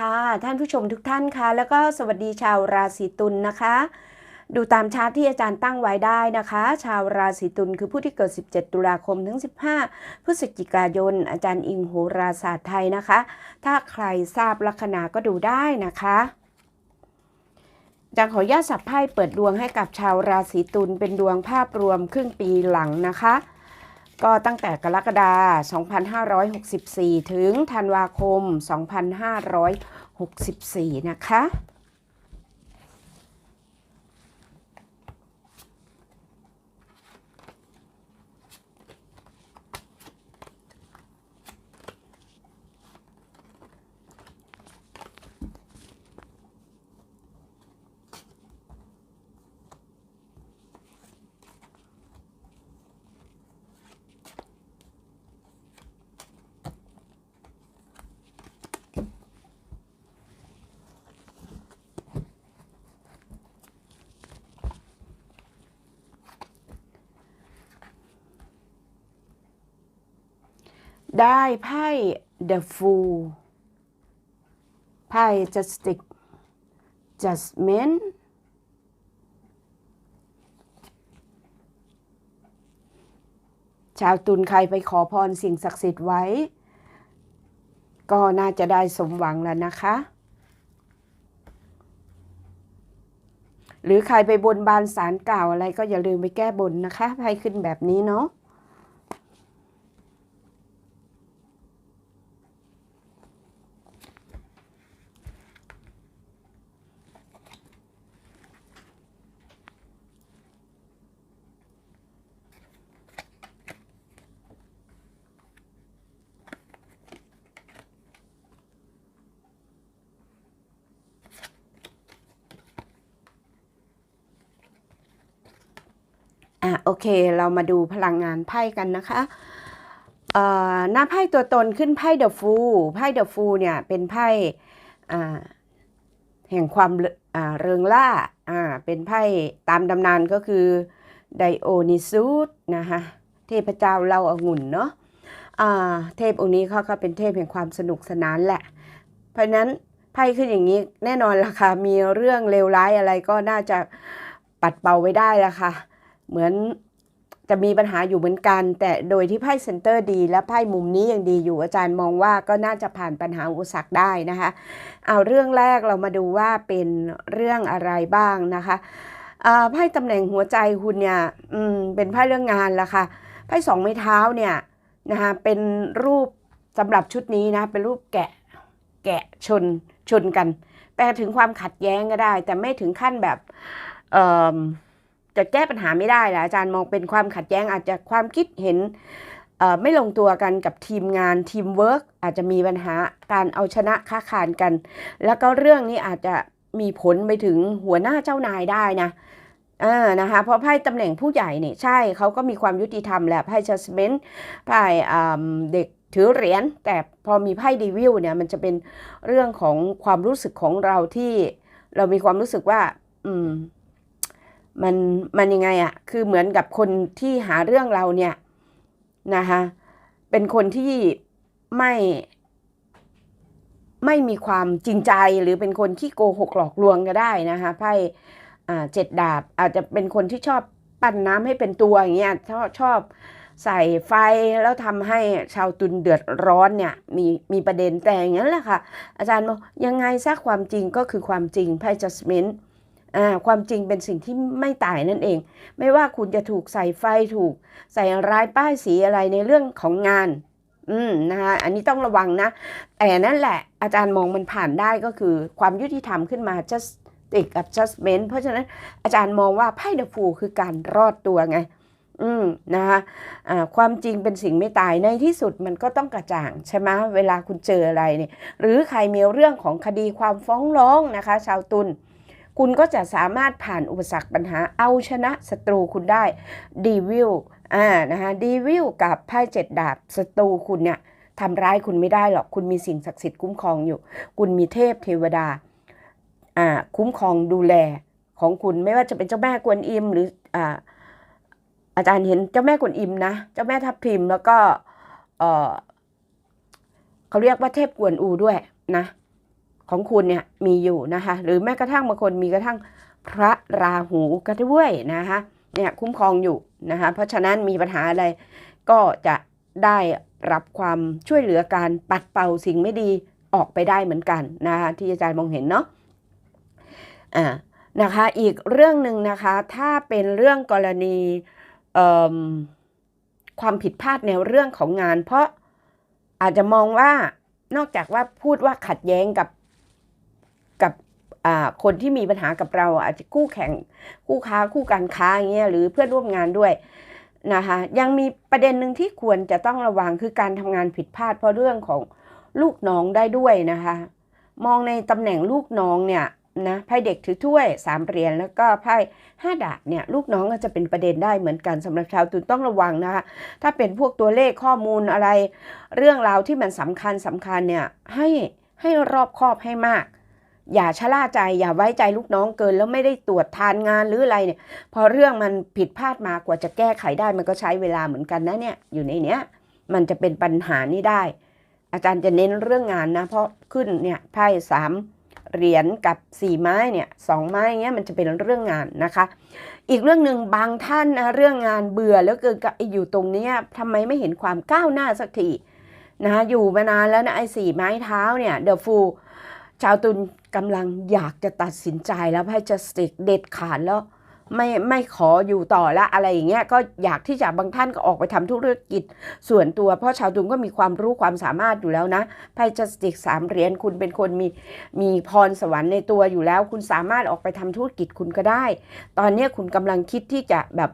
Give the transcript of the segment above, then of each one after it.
ค่ะ ท่านผู้ชมทุกท่านค่ะ แล้วก็สวัสดีชาวราศีตุลนะคะ ดูตามชาร์ตที่อาจารย์ตั้งไว้ได้นะคะ ชาวราศีตุลคือผู้ที่เกิด 17 ตุลาคมถึง 15 พฤศจิกายน อาจารย์อิงโหราศาสตร์ไทยนะคะ ถ้าใครทราบลัคนาก็ดูได้นะคะจารย์ขออนุญาตสับไพ่เปิดดวงให้กับชาวราศีตุลเป็นดวงภาพรวมครึ่งปีหลังนะคะ ก็ตั้งแต่กรกฎาคม 2564 ถึงธันวาคม 2564 นะคะ ได้ไพ่ The Fool ไพ่ Justice Judgment ชาวตุลใครไปขอพรสิ่งศักดิ์สิทธิ์ไว้ ก็น่าจะได้สมหวังแล้วนะคะ หรือใครไปบนบานสารกล่าวอะไรก็อย่าลืมไปแก้บนนะคะไพ่ขึ้นแบบนี้เนาะ อะโอเค เรามาดูพลังงานไพ่กันนะคะเอ่อหน้าไพ่ตัวตนขึ้นไพ่เดอะฟูไพ่เดอะฟูเนี่ยเป็นไพ่แห่งความเริงล่าอ่าเป็นไพ่ตามตำนานก็คือไดโอนิซุสนะคะเทพเจ้าเล่าอางุ่นเนาะเทพองค์นี้เขาก็เป็นเทพแห่งความสนุกสนานแหละ เพราะนั้นไพ่ขึ้นอย่างนี้แน่นอนล่ะค่ะ มีเรื่องเลวร้ายอะไรก็น่าจะปัดเป่าไว้ได้ละค่ะ เหมือนจะมีปัญหาอยู่เหมือนกัน แต่โดยที่ไพ่เซนเตอร์ดี และไพ่มุมนี้ยังดีอยู่อาจารย์มองว่าก็น่าจะผ่านปัญหาอุปสรรคได้นะคะ เอาเรื่องแรกเรามาดูว่าเป็นเรื่องอะไรบ้างนะคะไพ่ตำแหน่งหัวใจคุณเนี่ยเป็นไพ่เรื่องงานละค่ะไพ่สองไม้เท้าเนี่ยนะคะเป็นรูปสำหรับชุดนี้นะเป็นรูปแกะแกะชนชนกัน แปลถึงความขัดแย้งก็ได้ แต่ไม่ถึงขั้นแบบ จะแก้ปัญหาไม่ได้นะอาจารย์มองเป็นความขัดแย้งอาจจะความคิดเห็นไม่ลงตัวกันกับทีมงานทีมเวิร์กอาจจะมีปัญหาการเอาชนะค้าขานกัน แล้วก็เรื่องนี้อาจจะมีผลไปถึงหัวหน้าเจ้านายได้นะเออนะคะเพราะไพ่ตำแหน่งผู้ใหญ่เนี่ยใช่เขาก็มีความยุติธรรมแหละไพ่จัสเมนไพ่เด็กถือเหรียญแต่พอมีไพ่ดีวิวเนี่ยมันจะเป็นเรื่องของความรู้สึกของเราที่เรามีความรู้สึกว่า อืม มันมันยังไงอะคือเหมือนกับคนที่หาเรื่องเราเนี่ยนะคะเป็นคนที่ไม่ไม่มีความจริงใจหรือเป็นคนที่โกหกหลอกลวงก็ได้นะคะไพ่เจ็ดดาบอาจจะเป็นคนที่ชอบปั้นน้ำให้เป็นตัวอย่างเงี้ยชอบชอบใส่ไฟแล้วทำให้ชาวตุนเดือดร้อนเนี่ยมีมีประเด็นแต่อย่างนั้นแหละค่ะ อาจารย์บอกยังไงซะความจริงก็คือความจริงไพ่ judgment อ่า ความจริงเป็นสิ่งที่ไม่ตายนั่นเอง ไม่ว่าคุณจะถูกใส่ไฟถูก ใส่ร้ายป้ายสีอะไรในเรื่องของงาน อืมนะคะอันนี้ต้องระวังนะ แต่นั่นแหละอาจารย์มองมันผ่านได้ก็คือความยุติธรรมขึ้นมา just ติดกับ judgment เพราะฉะนั้นอาจารย์มองว่าไพ่เดอะฟูคือการรอดตัวไง อืมนะคะอ่าความจริงเป็นสิ่งไม่ตายในที่สุดมันก็ต้องกระจ่างใช่ไหมเวลาคุณเจออะไรเนี่ย หรือใครมีเรื่องของคดีความฟ้องร้องนะคะ ชาวตุล คุณก็จะสามารถผ่านอุปสรรคปัญหาเอาชนะศัตรูคุณได้ดีวิลอ่านะคะดีวิลกับไพ่เจ็ดดาบศัตรูคุณเนี่ยทำร้ายคุณไม่ได้หรอก คุณมีสิ่งศักดิ์สิทธิ์คุ้มครองอยู่ คุณมีเทพเทวดาอ่าคุ้มครองดูแลของคุณไม่ว่าจะเป็นเจ้าแม่กวนอิมหรืออ่าอาจารย์เห็นเจ้าแม่กวนอิมนะ เจ้าแม่ทับทิมแล้วก็เออเขาเรียกว่าเทพกวนอูด้วยนะ ของคุณเนี่ยมีอยู่นะคะหรือแม้กระทั่งบางคนมีกระทั่งพระราหูก็ด้วยนะคะเนี่ยคุ้มครองอยู่นะคะเพราะฉะนั้นมีปัญหาอะไรก็จะได้รับความช่วยเหลือการปัดเป่าสิ่งไม่ดีออกไปได้เหมือนกันนะคะที่อาจารย์มองเห็นเนาะอ่านะคะอีกเรื่องหนึ่งนะคะถ้าเป็นเรื่องกรณีความผิดพลาดในเรื่องของงาน เพราะอาจจะมองว่านอกจากว่าพูดว่าขัดแย้งกับ คนที่มีปัญหากับเราอาจจะคู่แข่งคู่ค้าคู่การค้าอย่างเงี้ยหรือเพื่อนร่วมงานด้วยนะคะยังมีประเด็นหนึ่งที่ควรจะต้องระวังคือการทำงานผิดพลาดเพราะเรื่องของลูกน้องได้ด้วยนะคะ มองในตำแหน่งลูกน้องเนี่ยนะไพ่เด็กถือถ้วยสามเหรียญแล้วก็ไพ่ห้าดาบเนี่ยลูกน้องก็จะเป็นประเด็นได้เหมือนกันสำหรับชาวตุลต้องระวังนะคะถ้าเป็นพวกตัวเลขข้อมูลอะไร เรื่องราวที่มันสำคัญสำคัญเนี่ยให้ให้รอบคอบให้มาก อย่าชะล่าใจอย่าไว้ใจลูกน้องเกิน แล้วไม่ได้ตรวจทานงานหรืออะไรเนี่ย พอเรื่องมันผิดพลาดมากว่าจะแก้ไขได้มันก็ใช้เวลาเหมือนกันนะเนี่ยอยู่ในเนี้ยมันจะเป็นปัญหานี้ได้ อาจารย์จะเน้นเรื่องงานนะ เพราะขึ้นเนี่ยไพ่สามเหรียญกับสี่ไม้เนี่ยสองไม้เงี้ยมันจะเป็นเรื่องงานนะคะ อีกเรื่องหนึ่งบางท่านนะเรื่องงานเบื่อแล้วเกินกับไอ้อยู่ตรงเนี้ยทำไมไม่เห็นความก้าวหน้าสักทีนะอยู่มานานแล้วนะไอ้สี่ไม้เท้าเนี่ยเดอะฟูชาวตุล กำลังอยากจะตัดสินใจแล้วให้จะสติกเด็ดขาดแล้วไม่ไม่ขออยู่ต่อละอะไรอย่างเงี้ยก็อยากที่จะบางท่านก็ออกไปทำธุรกิจ ส่วนตัวเพราะชาวตุลก็มีความรู้ความสามารถอยู่แล้วนะไพ่จัสติกสามเหรียญคุณเป็นคนมีมีพรสวรรค์ในตัวอยู่แล้ว คุณสามารถออกไปทำธุรกิจคุณก็ได้ ตอนเนี้คุณกำลังคิดที่จะแบบ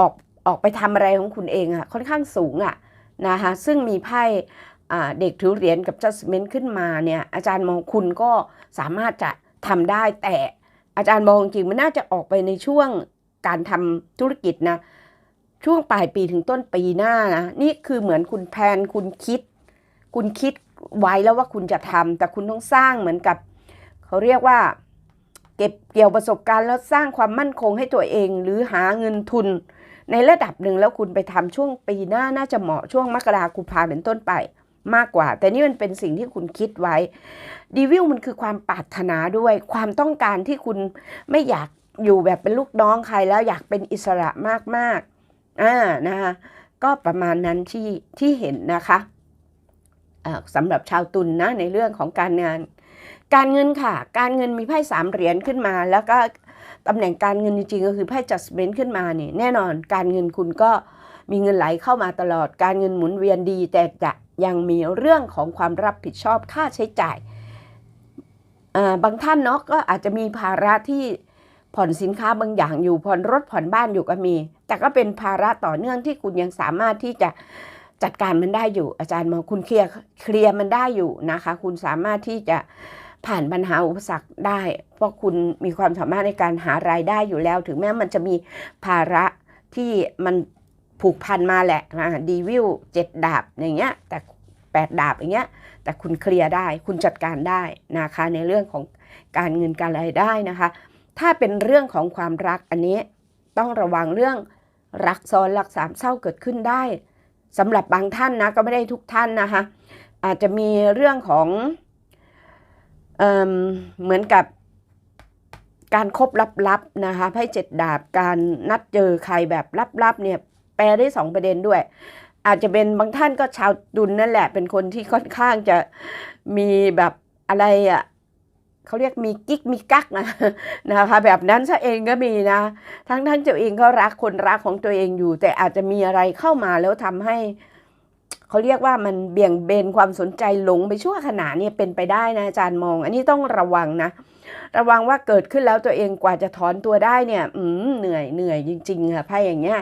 ออกออกไปทำอะไรของคุณเองอะค่อนข้างสูงอะนะคะซึ่งมีไพ่ เด็กถือเหรียญกับ judgment ขึ้นมาเนี่ยอาจารย์มองคุณก็สามารถจะทำได้แต่อาจารย์มองจริงมันน่าจะออกไปในช่วงการทำธุรกิจนะช่วงปลายปีถึงต้นปีหน้านะนี่คือเหมือนคุณแพนคุณคิด คุณคิดไว้แล้วว่าคุณจะทำแต่คุณต้องสร้างเหมือนกับ เขาเรียกว่า เก็บเกี่ยวประสบการณ์แล้วสร้างความมั่นคงให้ตัวเอง หรือหาเงินทุน ในระดับหนึ่งแล้วคุณไปทำช่วงปีหน้าน่าจะเหมาะช่วงมกราคมกุมภาเป็นต้นไป มากกว่า แต่นี่มันเป็นสิ่งที่คุณคิดไว้ดีวิลมันคือความปรารถนาด้วย ความต้องการที่คุณไม่อยากอยู่แบบเป็นลูกน้องใครแล้วอยากเป็นอิสระมากๆอ่านะคะก็ประมาณนั้นที่ที่เห็นนะคะอ่าสำหรับชาวตุลนนะในเรื่องของการงาน การเงินค่ะ การเงินมีไพ่สามเหรียญขึ้นมา แล้วก็ตำแหน่งการเงินจริงๆก็คือไพ่ judgment ขึ้นมาเนี่ยแน่นอนการเงินคุณก็มีเงินไหลเข้ามาตลอดการเงินหมุนเวียนดี แต่จะ ยังมีเรื่องของความรับผิดชอบค่าใช้จ่าย บางท่านเนาะก็อาจจะมีภาระที่ผ่อนสินค้าบางอย่างอยู่ผ่อนรถผ่อนบ้านอยู่ก็มี แต่ก็เป็นภาระต่อเนื่องที่คุณยังสามารถที่จะจัดการมันได้อยู่ อาจารย์มองคุณเคลียร์เคลียร์มันได้อยู่นะคะ คุณสามารถที่จะผ่านปัญหาอุปสรรคได้ เพราะคุณมีความสามารถในการหารายได้อยู่แล้ว ถึงแม้มันจะมีภาระที่มัน ผูกพันมาแหละนะดีวิวเจ็ดดาบอย่างเงี้ยแต่แปดดาบอย่างเงี้ยแต่คุณเคลียร์ได้คุณจัดการได้นะคะในเรื่องของการเงินการรายได้นะคะ ถ้าเป็นเรื่องของความรักอันนี้ต้องระวังเรื่องรักซ้อนรักสามเศร้าเกิดขึ้นได้สำหรับบางท่านนะก็ไม่ได้ทุกท่านนะคะอาจจะมีเรื่องของเอเหมือนกับการคบลับๆนะคะไพ่เจ็ดดาบการนัดเจอใครแบบลับๆเนี่ย ลได้สองประเด็นด้วย อาจจะเป็นบางท่านก็ชาวดุลนั่นแหละ เป็นคนที่ค่อนข้างจะมีแบบอะไรอะเขาเรียกมีกิ๊กมีกักนะนะคะแบบนั้นซะเองก็มีนะ ทั้งทั้งตัวเองก็รักคนรักของตัวเองอยู่ แต่อาจจะมีอะไรเข้ามาแล้วทำให้เขาเรียกว่ามันเบี่ยงเบนความสนใจหลงไปชั่วขณะเนี่ยเป็นไปได้นะอาจารย์มอง อันนี้ต้องระวังนะ ระวังว่าเกิดขึ้นแล้วตัวเองกว่าจะถอนตัวได้เนี่ย อืมเหนื่อยเหนื่อยจริงๆค่ะไพ่อย่างเงี้ย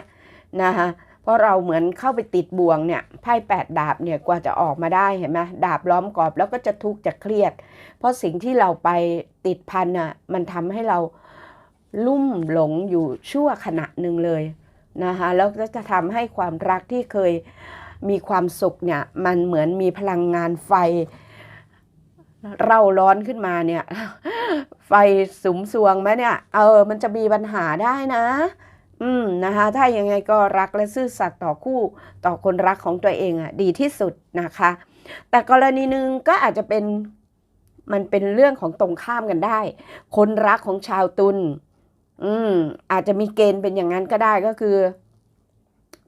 นะคะเพราะเราเหมือนเข้าไปติดบ่วงเนี่ยไพ่แปดดาบเนี่ยกว่าจะออกมาได้เห็นไหมดาบล้อมกรอบแล้วก็จะทุกข์จะเครียด เพราะสิ่งที่เราไปติดพันอะมันทำให้เราลุ่มหลงอยู่ชั่วขณะหนึ่งเลยนะคะแล้วก็จะทำให้ความรักที่เคยมีความสุขเนี่ยมันเหมือนมีพลังงานไฟ เร่าร้อนขึ้นมาเนี่ย ไฟสุมสวงไหมเนี่ย เออ มันจะมีปัญหาได้นะ อืมนะคะ ถ้ายังไงก็รักและซื่อสัตย์ต่อคู่ต่อคนรักของตัวเองอะดีที่สุดนะคะ แต่กรณีหนึ่งก็อาจจะเป็นมันเป็นเรื่องของตรงข้ามกันได้ คนรักของชาวตุลอืมอาจจะมีเกณฑ์เป็นอย่างนั้นก็ได้ก็คือ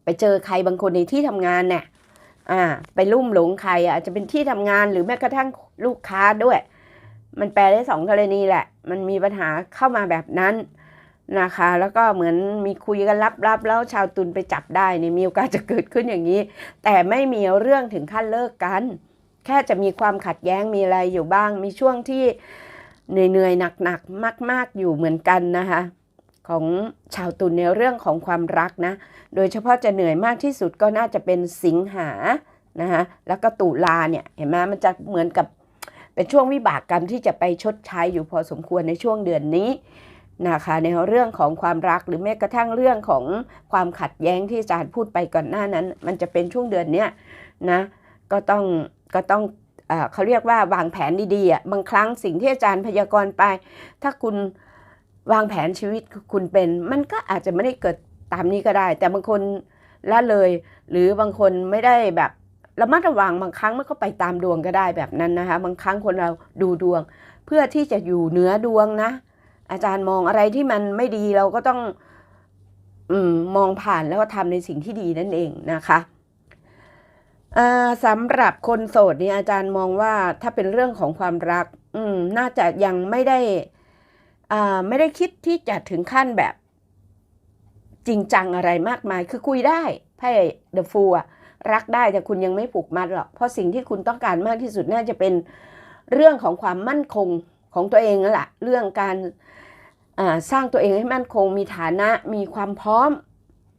ไปเจอใครบางคนในที่ทำงานเนี่ยอ่า ไปลุ่มหลงใครอาจจะเป็นที่ทำงานหรือแม้กระทั่งลูกค้าด้วย มันแปลได้สองกรณีแหละ มันมีปัญหาเข้ามาแบบนั้น นะคะ แล้วก็เหมือนมีคุยกันลับๆแล้วชาวตุลไปจับได้เนี่ยมีโอกาสจะเกิดขึ้นอย่างนี้ แต่ไม่มีเรื่องถึงขั้นเลิกกัน แค่จะมีความขัดแย้งมีอะไรอยู่บ้าง มีช่วงที่เหนื่อยๆหนักๆมาก ๆอยู่เหมือนกันนะคะของชาวตุลในเรื่องของความรักนะ โดยเฉพาะจะเหนื่อยมากที่สุดก็น่าจะเป็นสิงหานะคะแล้วก็ตุลาเนี่ยเห็นไหมมันจะเหมือนกับเป็นช่วงวิบากกรรมที่จะไปชดใช้อยู่พอสมควรในช่วงเดือนนี้ นะคะในเรื่องของความรักหรือแม้กระทั่งเรื่องของความขัดแย้งที่อาจารย์พูดไปก่อนหน้านั้น มันจะเป็นช่วงเดือนเนี้ยนะก็ต้องก็ต้องเอเขาเรียกว่าวางแผนดีๆอะบางครั้งสิ่งที่อาจารย์พยากรณ์ไป ถ้าคุณวางแผนชีวิตคุณเป็น มันก็อาจจะไม่ได้เกิดตามนี้ก็ได้ แต่บางคนละเลย หรือบางคนไม่ได้แบบระมัดระวังบางครั้งมันก็ไปตามดวงก็ได้แบบนั้นนะคะบางครั้งคนเราดูดวง เพื่อที่จะอยู่เหนือดวงนะ อาจารย์มองอะไรที่มันไม่ดีเราก็ต้องอมมองผ่านแล้วก็ทำในสิ่งที่ดีนั่นเองนะคะสำหรับคนโสดเนี่ยอาจารย์มองว่าถ้าเป็นเรื่องของความรัก อืม น่าจะยังไม่ได้ไม่ได้คิดที่จะถึงขั้นแบบ จริงจังอะไรมากมาย คือคุยได้ไพ่เดอะฟูอะรักได้แต่คุณยังไม่ผูกมัดหรอก เพราะสิ่งที่คุณต้องการมากที่สุดน่าจะเป็นเรื่องของความมั่นคงของตัวเองนั่นแหละเรื่องการ สร้างตัวเองให้มั่นคง มีฐานะมีความพร้อม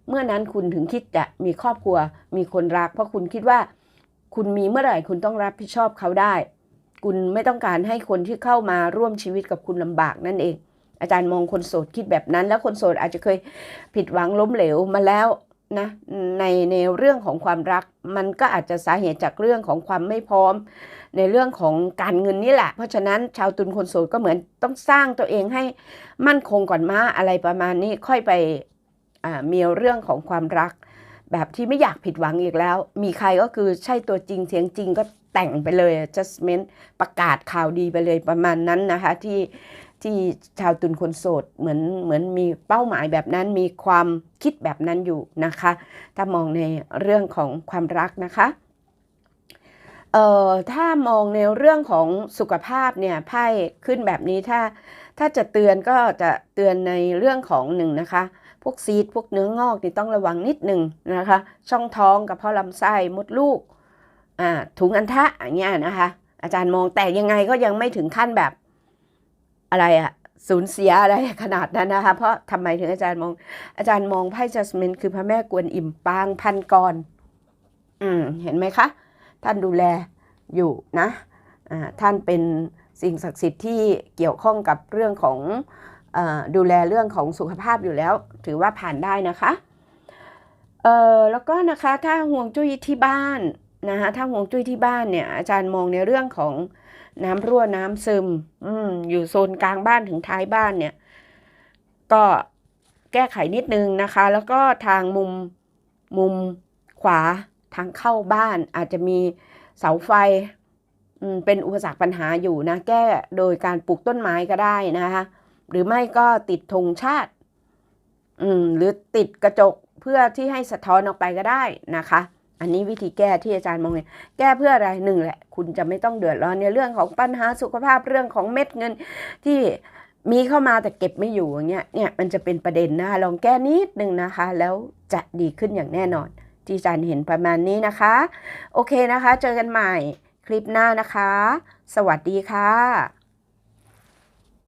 เมื่อนั้นคุณถึงคิดจะมีครอบครัวมีคนรัก เพราะคุณคิดว่า คุณมีเมื่อไหร่คุณต้องรับผิดชอบเขาได้ คุณไม่ต้องการให้คนที่เข้ามาร่วมชีวิตกับคุณลำบากนั่นเอง อาจารย์มองคนโสดคิดแบบนั้น แล้วคนโสดอาจจะเคยผิดหวังล้มเหลวมาแล้วนะในในเรื่องของความรัก มันก็อาจจะสาเหตุจากเรื่องของความไม่พร้อม ในเรื่องของการเงินนี่แหละ เพราะฉะนั้นชาวตุลคนโสดก็เหมือนต้องสร้างตัวเองให้มั่นคงก่อนมาอะไรประมาณนี้ค่อยไปมีเรื่องของความรัก แบบที่ไม่อยากผิดหวังอีกแล้ว มีใครก็คือใช่ตัวจริงเสียงจริงก็แต่งไปเลย adjustment ประกาศข่าวดีไปเลยประมาณนั้นนะคะที่ที่ชาวตุลคนโสดเหมือนเหมือนมีเป้าหมายแบบนั้นมีความคิดแบบนั้นอยู่นะคะ ถ้ามองในเรื่องของความรักนะคะ เอ่อถ้ามองในเรื่องของสุขภาพเนี่ยไพ่ขึ้นแบบนี้ถ้า ถ้าจะเตือนก็จะเตือนในเรื่องของหนึ่งนะคะ พวกซีดพวกเนื้องอกนี่ต้องระวังนิดหนึ่งนะคะ ช่องท้องกับเพาะลำไส้มดลูกอ่าถุงอันทะอย่างเงี้ยนะคะ อาจารย์มองแต่ยังไงก็ยังไม่ถึงขั้นแบบอะไรอะสูญเสียอะไรขนาดนั้นนะคะ เพราะทำไมถึงอาจารย์มอง อาจารย์มองไพ่จัสมินคือพระแม่กวนอิมปางพันกรอืมเห็นไหมคะ ท่านดูแลอยู่นะท่านเป็นสิ่งศักดิ์สิทธิ์ที่เกี่ยวข้องกับเรื่องของอดูแลเรื่องของสุขภาพอยู่แล้ว ถือว่าผ่านได้นะคะเออแล้วก็นะคะถ้าห่วงจุ้ยที่บ้านนะคะถ้าห่วงจุ้ยที่บ้านเนี่ยอาจารย์มองในเรื่องของน้ำรั่วน้ำซึมอืมอยู่โซนกลางบ้านถึงท้ายบ้านเนี่ย ก็แก้ไขนิดนึงนะคะ แล้วก็ทางมุมมุมขวา ทางเข้าบ้านอาจจะมีเสาไฟเป็นอุปสรรคปัญหาอยู่นะ แก้โดยการปลูกต้นไม้ก็ได้นะคะ หรือไม่ก็ติดธงชาติ หรือติดกระจกเพื่อที่ให้สะท้อนออกไปก็ได้นะคะ อันนี้วิธีแก้ที่อาจารย์มองเนี่ยแก้เพื่ออะไรหนึ่งแหละ คุณจะไม่ต้องเดือดร้อนในเรื่องของปัญหาสุขภาพเรื่องของเม็ดเงินที่มีเข้ามาแต่เก็บไม่อยู่อย่างเงี้ยเนี่ยมันจะเป็นประเด็นนะคะลองแก้นิดนึงนะคะ แล้วจะดีขึ้นอย่างแน่นอน ที่อาจารย์เห็นประมาณนี้นะคะ โอเคนะคะ เจอกันใหม่คลิปหน้านะคะ สวัสดีค่ะ